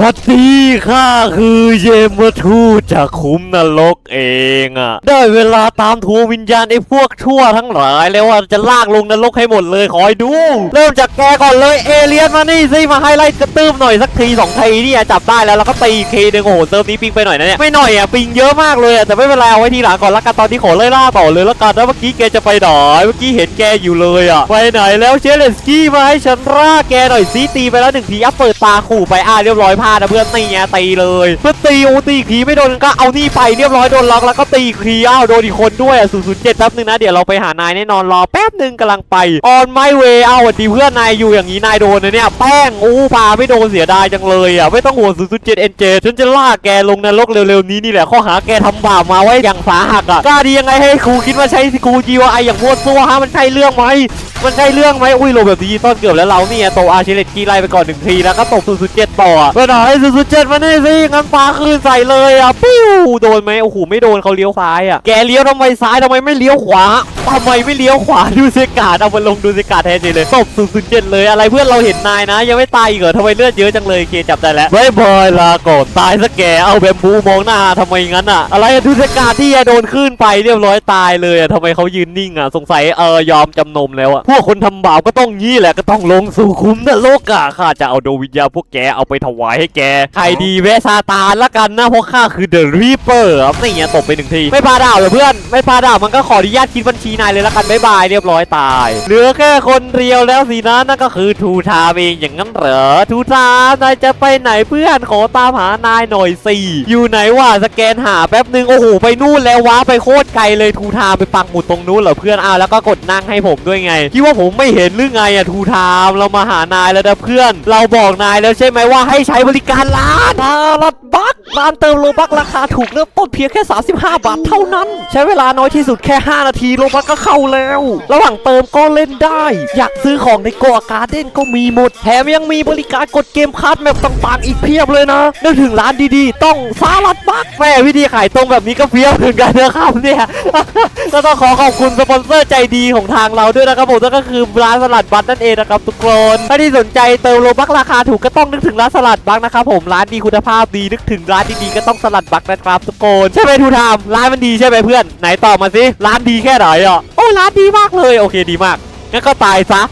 วัดดีข้าคือเยมทูตจากคุ้มนรกเองอะได้เวลาตามทวงวิญญาณไอ้พวกชั่วทั้งหลายแล้วว่าจะลากลงนรกให้หมดเลยคอยดู เริ่มจากแกก่อนเลยเอเลียนมานี่สิมาให้ไล่กระตื้มหน่อยสักทีสองทีนี่จับได้แล้วแล้วก็ตีอีกทีหนึ่งโอ้โหเซิร์ฟนี้ปิงไปหน่อยนะเนี่ยไม่หน่อยอะปิงเยอะมากเลยอะแต่ไม่เป็นไรเอาไว้ทีหลังก่อนละกันตอนนี้ขอไล่ล่าต่อเลยละกันนะเมื่อกี้แกจะไปไหนเมื่อกี้เห็นแกอยู่เลยอะไปไหนแล้วเชเลนสกี้มาให้ฉันร่าแกหน่อยสิตีไปแล้วหนึ่งทีอัพเปิดตาขู่ไปอะเรียบร้อยพลาดนะเพื่อนตีไงตีเลยเพื่อตีโอตีอีกทีไม่โดนก็เอานี่ไปเรียบร้อยโดนล็อกแล้วก็ตีอีกทีอ้าวโดนอีกคนด้วยอะ007แป๊บนึงนะเดี๋ยวเราไปหานายแน่นอนรอแป๊บนึงกำลังไปออนไมเวย์เอาวดีเพื่อนนายอยู่อย่างนี้นายโดนนะเนี่ยแป้งอู้พาไม่โดนเสียดายจังเลยอะไม่ต้องห่วง007 NJ ฉันจะลากแกลงนรกเร็วๆนี้นี่แหละข้อหาแกทำบาปมาไว้อย่างสาหัสอะกล้าดียังไงให้ครูคิดว่าใช้ครู GYI ออย่างมั่วซั่วฮะมันใช่เรื่องไหมมันใช่เรื่องไหมอุ้ยโรแบบดิจิตอลเกือบแล้วเราเนี่ยโตอาร์เชเลตกีไล่ไปก่อนหนึ่งทีแล้วก็ตก0 0 7ต่ออะไปไหน0 0 7มานี่สิงั้นปาคืนใส่เลยอะปิ้วโดนไหมโอ้โหไม่โดนเขาเลี้ยวซ้ายอะแกเลี้ยวทำไมซ้ายทำไมไม่เลี้ยวขวาทำไมไม่เลี้ยวขวาดูเซกาดเอามาลงดูเซกาดแทนเลยตบ0 0 7เจ็บเลยอะไรเพื่อนเราเห็นนายนะ ยังไม่ตายอีกเหรอทำไมเลือดเยอะจังเลยเคจับได้แล้วบายบายลาก่อนตายซะแกเอาแบมบูมองหน้าทำไมงั้นอะ อะไรดูเซกาดที่จะโดนขึ้นไปเรียบร้อยตายเลยอะทำไมเขายืนนิ่งอะสงสัยเออยอมจำนมแล้วอะพวกคนทำบาปก็ต้องงี้แหละก็ต้องลงสู่คุ้มนรกอะข้าจะเอาดวงวิญญาณพวกแกเอาไปถวายให้แก ใครดีแวะซาตานละกันนะเพราะข้าคือเดอะรีเปอร์นี่ไงตบไปหนึ่งที ไม่พาดาวเหรอเพื่อน ไม่พาดาวมันก็ขออนุญาตคิดบัญชีนายเลยละกันบ๊ายบายเรียบร้อยตาย เหลือแค่คนเดียวแล้วสินะนั่นก็คือทูทามเองอย่างนั้นเหรอทูทามนายจะไปไหนเพื่อนขอตามหานายหน่อยสิอยู่ไหนวะสแกนหาแป๊บนึงโอ้โหไปนู่นแล้วว้าไปโคตรไกลเลยทูทามไปปักหมุดตรงนู้นเหรอเพื่อนอ้าวแล้วก็กดนั่งให้ผมด้วยไงคิดว่าผมไม่เห็นหรือไงอะทูทามเรามาหานายแล้วนะเพื่อน เราบอกนายแล้วใช่ไหมว่าให้ใช้บริการร้านร้านบักร้านเติมโลบักราคาถูกเริ่มต้นเพียงแค่ 35 บาทเท่านั้น ใช้เวลาน้อยที่สุดแค่ 5 นาทีโลบักก็เข้าแล้ว ระหว่างเติมก็เล่นได้ อยากซื้อของในโกอาการ์เด้นก็มีหมด แถมยังมีบริการกดเกมคัสแมปต่างๆ อีกเพียบเลยนะนึกถึงร้านดีๆ ต้องสาลัดบักแม่วิธีขายตรงแบบนี้ก็เพียบเหมือนกันนะครับเนี่ยก็ต้องขอขอบคุณสปอนเซอร์ใจดีของทางเราด้วยนะครับผมนั่นก็คือร้านสลัดบัตนั่นเองนะครับทุกคนถ้าที่สนใจเติมโลบักราคาถูกก็ต้องนึกถึงร้านสลัดบักนะครับผมร้านดีคุณภาพดีนึกถึงร้านดีๆก็ต้องสลัดบักนะครับทุกคนใช่ไหมทูทามร้านมันดีใช่ไหมเพื่อนไหนตอบมาสิร้านดีแค่ไหนอะโอ้ร้านดีมากเลยโอเคดีมากงั้นก็ตายซะ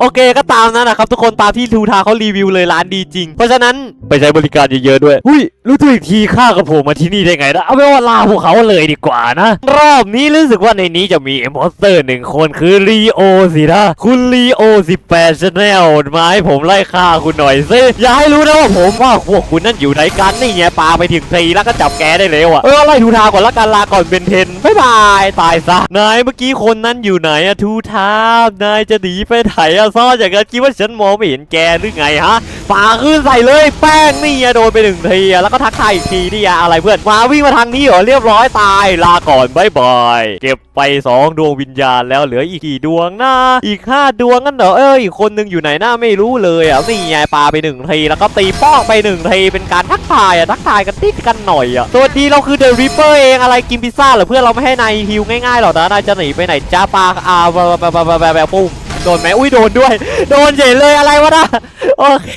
โอเคก็ตามนั้นนะครับทุกคนตามที่ทูทาเขารีวิวเลยร้านดีจริง เพราะฉะนั้นไปใช้บริการเยอะๆด้วยหุ้ย รู้ตัวอีกทีข้ากับผมมาที่นี่ได้ไงนะเอาไปนว่าลาพวกเขาเลยดีกว่านะ รอบนี้รู้สึกว่าในนี้จะมีเอมอสเตอร์หนึ่งคนคือลีโอสินะ คุณลีโอ18ชาแนลมาให้ผมไล่ฆ่าคุณหน่อยสิอย่าให้รู้นะว่าผมว่าพวกคุณนั่นอยู่ไหนกันนี่ไงปาไปถึงทีแล้วก็จับแกได้เร็วอะเออไล่ทูทาก่อนละกันลาก่อนเป็นเทนบ๊ายบายตายซะนายเมื่อกี้คนนั้นอยู่ไหนอะทูทานายจะหนีไปไหนอะซ่อนอย่างนั้นคิดว่าฉันมองไม่เห็นแกหรือไงฮะปาขึ้นใส่เลยแป้งนี่โดนไปหนึ่งทีแล้วก็ทักทายอีกทีนี่อะไรเพื่อนมาวิ่งมาทางนี้เหรอเรียบร้อยตายลาก่อนบายบายเก็บไปสองดวงวิญญาณแล้วเหลืออีกกี่ดวงนะอีกห้าดวงงั้นเหรอเอ้ยอีกคนหนึงอยู่ไหนหน้าไม่รู้เลยอะนี่ไงปาไปหนึ่งทีแล้วก็ตีป้องไปหนึ่งทีเป็นการทักทายอะทักทายกันติดกันหน่อยอะสวัสดีเราคือเดอะริปเปอร์เองอะไรกินพิซซ่าเหรอเพื่อนเราไม่ให้นายฮิวง่ายๆหรอกนะนายจะหนีไปไหนจ้าปาอาแบบแบบแบบแบบแบบปุ้ง โดนไหมอุ้ยโดนด้วย โดนเฉยเลยอะไรวะนะโอเค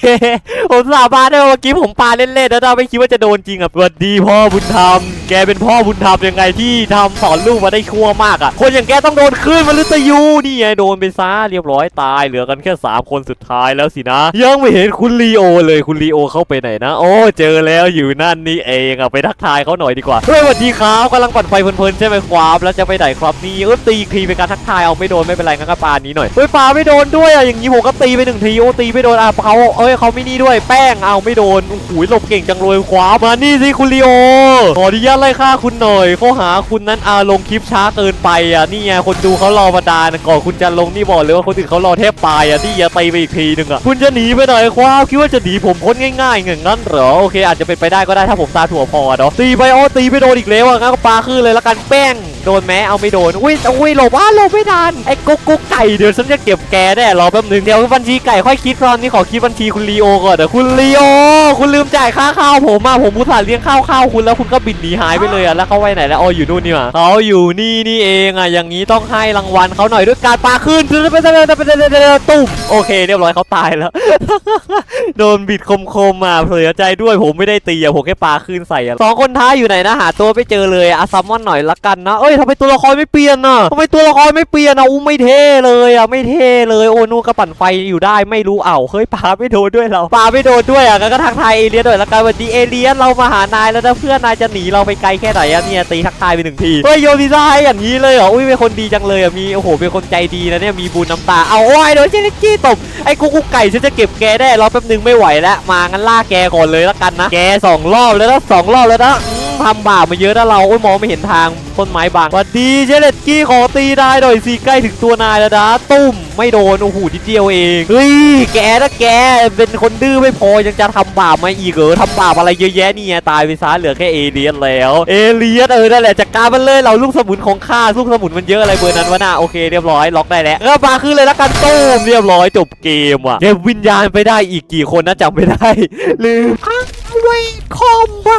ผมสาบานได้ว่าเมื่อกี้ผมปาเล่นๆแล้วเราไม่คิดว่าจะโดนจริงอะสวัสดีพ่อบุญธรรม แกเป็นพ่อบุญธรรมยังไงที่ทำสอนลูกมาได้ชั่วมากอะ คนอย่างแกต้องโดนขึ้นมฤตยูนี่ไงโดนไปซะเรียบร้อยตายเหลือกันแค่สามคนสุดท้ายแล้วสินะ ยังไม่เห็นคุณลีโอเลยคุณลีโอเข้าไปไหนนะ โอ้เจอแล้วอยู่นั่นนี่เองอะไปทักทายเขาหน่อยดีกว่าเฮ้ยสวัสดีครับกำลังปั่นไฟเพลินๆใช่ไหมครับแล้วจะไปไหนครับนี่เออตีอีกทีเป็นการทักทายเอาไม่โดนไม่เป็นไรงั้นก็ปานี้หน่อยเฮ้ยปาไม่โดนด้วยอะอย่างนี้ผมก็ตีไปหนึ่งทีโอตีไม่โดนอะเขาเอ้ยเขาไม่นี่ด้วยแป้งเอาไม่โดนโอ้โหหลบเก่งจังเลยคว้ามานี่สิคุณลีโอขออนุญาตไล่ฆ่าคุณหน่อยข้อหาคุณนั้นอาลงคลิปช้าเกินไปอะนี่ไงคนดูเขารอมาดานก่อนคุณจะลงนี่บอกเลยว่าคนอื่นเขารอแทบตายอะนี่อย่าตีไปอีกทีหนึงอะคุณจะหนีไปไหนครับคิดว่าจะหนีผมพ้นง่ายๆอย่างนั้นเหรอโอเคอาจจะเป็นไปได้ก็ได้ถ้าผมตาถั่วพอเนาะตีไปอ้อตีไม่โดนอีกแล้วอะงั้นก็ปาขึ้นเลยละกันแป้งโดนแม้เอาไม่โดนอุ้ยอุ้ยหลบอ้าหลบไม่ทันไอ้กุ๊กกุ๊กไก่เดี๋ยวฉันจะเก็บแกได้รอแป๊บหนึงเดี๋ยวบัญชีไก่ค่อยคิดตอนนี้ขอคิดบัญชีคุณลีโอก่อนเดี๋ยวคุณลีโอ คุณลืมจ่ายค่าข้าวผมอะผมอุตส่าห์เลี้ยงข้าวข้าวคุณแล้วคุณก็บินหนีหายไปเลยอะแล้วเขาไปไหนแล้วอ๋ออยู่นู่นนี่หว่าเขาอยู่นี่นี่เองอะอย่างนี้ต้องให้รางวัลเขาหน่อยด้วยการปาขึ้นตุ้มโอเค เรียบร้อยเขาตายแล้ว โดนบิดคมๆมาเสียใจด้วยผมไม่ได้ตีอะผมแค่ปาขึ้นใส่อะสองคนท้ายอยู่ไหนนะหาตัวไม่เจอเลยอะซัมมอนหน่อยละกันนะเอ้ยทำไมตัวละครไม่เปลี่ยนอะทำไมตัวละครไม่เปลี่ยนอะอู้ไม่เท่เลยอะไม่เท่เลยโอ้นูนกระปั่นไฟอยู่ได้ไม่รู้เอ้าเฮ้ยปาไม่โดนด้วยเราปาไม่โดนด้วยอะก็ทักทายเอเลียนหน่อยละกันวันดีเอเลียนเรามาหานายแล้วนะเพื่อนนายจะหนีเราไปไกลแค่ไหนอะเนี่ยตีทักทายไปหนึ่งทีเฮ้ยโยนพิซซ่าให้อย่างนี้เลยเหรออุ้ยเป็นคนดีจังเลยอะมีโอ้โหเป็นคนใจดีนะเนี่ยมีบุญน้ำตาเอาโอ้ยโดนเจลิจี้ตบไอ้กุ๊กกุ๊กไก่ฉันจะเก็บแกได้รอแป๊บนึงไม่ไหวแล้วมางั้นล่าแกก่อนเลยละกันนะแกสองรอบแล้วนะสองรอบแล้วนะ ทำบาปมาเยอะนะเราโอ้ยมองไม่เห็นทางต้นไม้บางหวัดดีเจเลตกี้ขอตีได้หน่อยสิใกล้ถึงตัวนายแล้วนะตุ้มไม่โดนโอ้โหนิดเดียวเองเฮ้ยแกนะแกเป็นคนดื้อไม่พอยังจะทำบาปมาอีกเหรอทำบาปอะไรเยอะแยะนี่ตายไปซะเหลือแค่เอเลียนแล้วเอเลียนเออนั่นแหละจัดการมันเลยเราลูกสมุนของข้าลูกสมุนมันเยอะอะไรเบอร์นั้นวะน่ะโอเคเรียบร้อยล็อกได้แล้วก็มาขึ้นเลยละกันตุ้มเรียบร้อยจบเกมว่ะเก็บวิญญาณไปได้อีกกี่คนนะจำไม่ได้ลืม เวทคอมแบ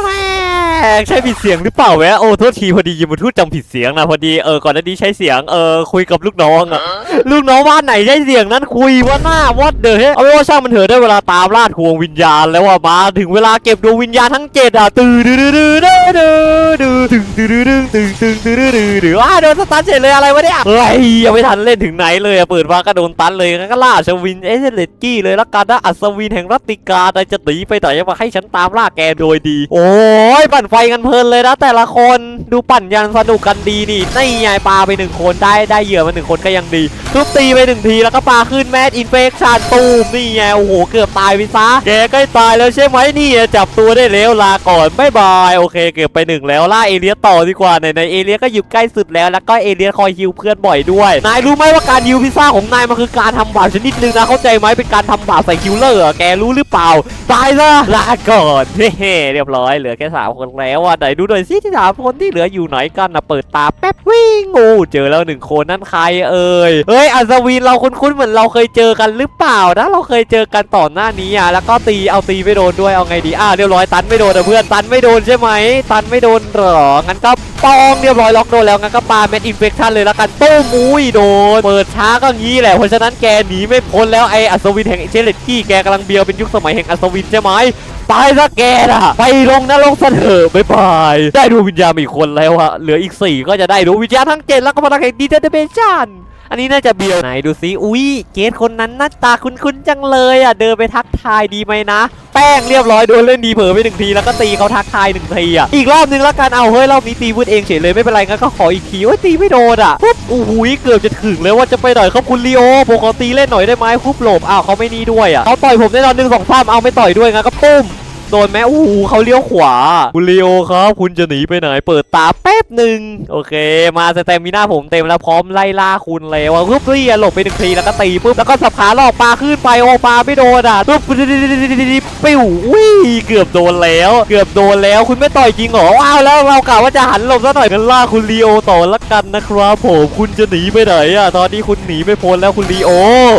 กใช่ผิดเสียงหรือเปล่าแวะโอ้โทษทีพอดียิมทูดจำผิดเสียงนะพอดีเออก่อนหน้านี้ใช้เสียงเออคุยกับลูกน้องอะลูกน้องบ้านไหนใช้เสียงนั้นคุยว่าหน้าวัดเดอเอาไว้ว่าช่างมันเถอะได้เวลาตามล่าทวงวิญญาณแล้วว่ามาถึงเวลาเก็บดวงวิญญาณทั้งเจ็ดอะตื่นดื้อดื้อดื้อดื้อดื้อดื้อตึงดื้อดื้อดื้อตึงตึงดื้อดื้อดื้อดื้ออ้าโดนสตาร์ทเฉยเลยอะไรวะเนี่ยเฮ้ยยังไม่ทันเล่นถึงไหนเลยอะเปิดมาก็โดนตันเลยงั้นก็ล่าชวินเอเซเลตกี้เลยละกันนะอัศวินแห่งรัตติกาแต่จะหนีไปไหนมาให้ฉันตามล่าแกโดยดี โอ้ยปั่นไฟกันเพลินเลยนะ แต่ละคนดูปั่นยันสนุกกันดีนี่นี่ไงปลาไปหนึ่งคนได้ได้เหยื่อมาหนึ่งคนก็ยังดีทุบตีไปหนึ่งทีแล้วก็ปลาขึ้นแมสอินเฟคชันตูมนี่ไงโอ้โหเกือบตายไปซะแกใกล้ตายแล้วใช่ไหมนี่จับตัวได้แล้วลาก่อนบายบายโอเค เก็บไปหนึ่งแล้วล่าเอเลียต่อดีกว่าไหนในเอเลียก็อยู่ใกล้สุดแล้วแล้วก็เอเลียคอยฮิวเพื่อนบ่อยด้วยนายรู้ไหมว่าการฮิวพิซซ่าของนายมันคือการทำบาปชนิดหนึ่งนะเข้าใจไหมเป็นการทำบาปใส่คิวเลอร์แกรู้หรือเปล่าตายซะลาก่อนเฮ้เรียบร้อยเหลือแค่สามคนแล้วอะไหนดูหน่อยสิที่สามคนที่เหลืออยู่ไหนกันนะเปิดตาแป๊บวิ่งโอ้เจอแล้วหนึ่งคนนั่นใครเอ่ยเฮ้ยอัศวินเราคุ้นๆเหมือนเราเคยเจอกันหรือเปล่านะเราเคยเจอกันต่อหน้านี้อะแล้วก็ตีเอาตีไม่โดนด้วยเอาไงดีอะเรียบร้อยตันไม่โดนนะเพื่อนตันไม่โดนใช่ไหมตันไม่โดนหรองั้นก็ปองเรียบร้อยล็อกโดนแล้วงั้นก็ปาแมดอินเฟคชันเลยแล้วกันตุ้มอุ้ยโดนเปิดช้าก็งี้แหละเพราะฉะนั้นแกหนีไม่พ้นแล้วไออัศวินแห่งเชลเลตกี้แกกำลังเบียวเป็นยุคสมัยแห่งอัศวินใช่ไหม ตายซะแกน่ะ ไปลงนรกซะเถอะบ๊ายบาย ได้ดวงวิญญาณอีกคนแล้วอะเหลืออีก 4 ก็จะได้ดวงวิญญาณทั้งเจ็ดแล้วก็พลังแห่งดีเทเบชัน อันนี้น่าจะเบียวไหนดูซิอุ้ยเกตคนนั้นหน้าตาคุ้นๆจังเลยอะเดินไปทักทายดีไหมนะ แป้งเรียบร้อยโดนเล่นดีเผลอไปหนึ่งทีแล้วก็ตีเขาทักทายหนึ่งทีอะอีกรอบนึงแล้วกันเอาเฮ้ยรอบนี้ตีวุฒเองเฉยเลยไม่เป็นไรงั้นก็ขออีกทีโอ้ยตีไม่โดนอะปุ๊บโอ้โหเกือบจะถึงแล้วว่าจะไปหน่อยครับคุณลีโอผมขอตีเล่นหน่อยได้ไหมคุบหลบอ้าวเขาไม่นี่ด้วยอะเขาต่อยผมแน่นอนหนึ่งสองสามเอาไม่ต่อยด้วยงั้นก็ปุ้ม โดนไหมโอ้โหเขาเลี้ยวขวาคุณลีโอครับ คุณจะหนีไปไหน เปิดตาแป๊บหนึ่งโอเค มาสเต็มิน่าผมเต็มแล้วพร้อมไล่ล่าคุณแล้วปุ๊บเรียหลบไปหนึ่งทีแล้วก็ตีปุ๊บแล้วก็สับขาหลอกปลาขึ้นไปโอปลาไม่โดนอะปุ๊บปิ้ววิ่เกือบโดนแล้ว เกือบโดนแล้วคุณไม่ต่อยจริงเหรอว้าวแล้วเรากะว่าจะหันหลบซะหน่อยกันล่าคุณลีโอต่อละกันนะครับผมคุณจะหนีไปไหนอะตอนนี้คุณหนีไม่พ้นแล้วคุณลีโอ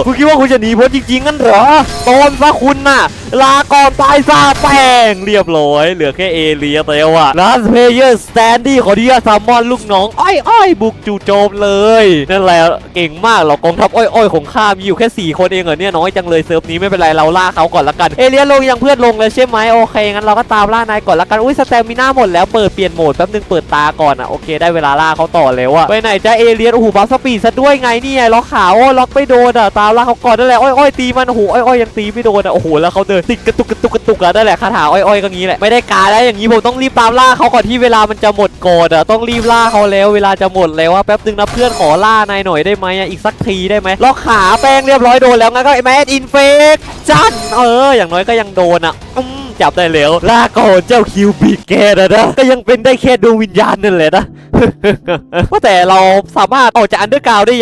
คุณคิดว่าคุณจะหนีพ้นจริงๆงั้นเหรอตอนซะคุณน่ะ ลาก่อนตายซาแป้งเรียบร้อย เหลือแค่เอเลียแล้วอะลาสเพเยอร์สแตนดี้ขอที่จะซัมมอนลูกน้องอ้อยอ้อยบุกจู่โจมเลยนั่นแหละเก่งมากหรอกกองทัพอ้อยอ้อยของข้ามีอยู่แค่ 4 คนเองเหรอเนี่ยน้อยจังเลยเซิร์ฟนี้ไม่เป็นไรเราล่าเขาก่อนละกันเอเลียลงยังเพื่อนลงเลยใช่ไหมโอเคงั้นเราก็ตามล่านายก่อนละกันอุ้ยสแตมิน่าหมดแล้วเปิดเปลี่ยนโหมดแป๊บนึงเปิดตาก่อนอะโอเคได้เวลาล่าเขาต่อแล้วอะไปไหนจะเอเลียนโอ้โหบัฟสปีดซะด้วยไงนี่ไงล็อกขาโอ้ล็อกไม่โดนอะตามล่าเขาก่อนนั่นแหละอ้อยอ้อยตีมันโอ้โหอ้อยอ้อยยังตีไม่โดนอะโอ้โหแล้วเขาเดินติดกระตุกกระตุกกระตุกอะนั่นแหละคาถาอ้อยอ้อยก็งี้แหละไม่ได้การแล้วอย่างนี้ผมต้องรีบตามล่าเขาก่อนที่เวลามันจะหมดก่อนอะต้องรีบล่าเขาแล้วเวลาจะหมดแล้วว่าแป๊บนึงนะเพื่อนขอล่านายหน่อยได้ไหมอีกสักทีได้ไหมล็อกขาแป้งเรียบร้อยโดนแล้วงั้นก็แมสอินเฟกจันเอออย่างน้อยก็ยังโดนอะจับได้แล้วลาก่อนเจ้าคิวบิกแกนะนะก็ยังเป็นได้แค่ดวงวิญญาณนั่นแหละนะว่าแต่เราสามารถออกจากอันเดอร์กราวได้ยัง